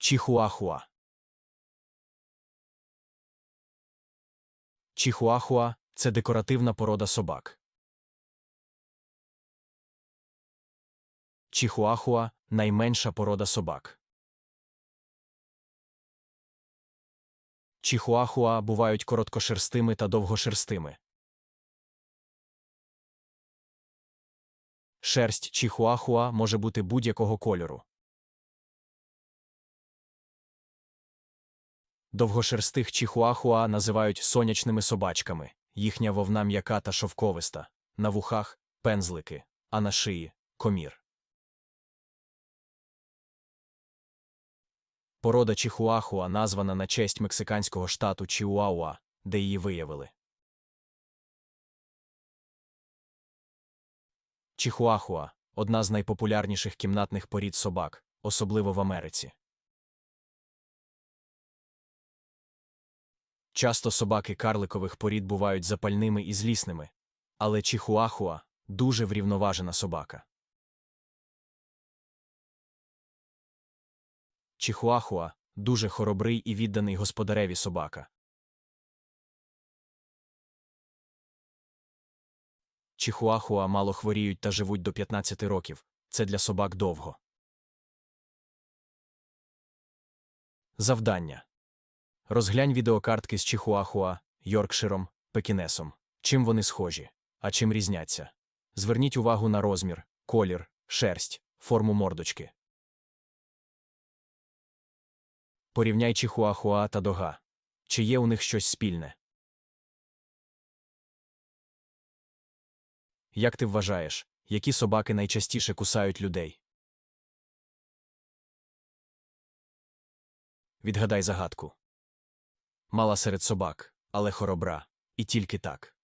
Чихуахуа. Чихуахуа це декоративна порода собак. Чихуахуа найменша порода собак. Чихуахуа бувають короткошерстими та довгошерстими. Шерсть чихуахуа може бути будь-якого кольору. Довгошерстих чихуахуа називають сонячними собачками. Їхня вовна м'яка та шовковиста, на вухах пензлики, а на шиї комір. Порода чихуахуа названа на честь мексиканського штату Чіуауа, де її виявили. Чихуахуа одна з найпопулярніших кімнатних порід собак, особливо в Америці. Часто собаки карликових порід бувають запальними і злісними, але чихуахуа дуже врівноважена собака. Чихуахуа дуже хоробрий і відданий господареві собака. Чихуахуа мало хворіють та живуть до 15 років. Це для собак довго. Завдання. Розглянь відеокартки з Чихуахуа, Йоркширом, Пекінесом. Чим вони схожі, а чим різняться. Зверніть увагу на розмір, колір, шерсть, форму мордочки. Порівняй Чихуахуа та Дога. Чи є у них щось спільне? Як ти вважаєш, які собаки найчастіше кусають людей? Відгадай загадку. Мала серед собак, але хоробра. І тільки так.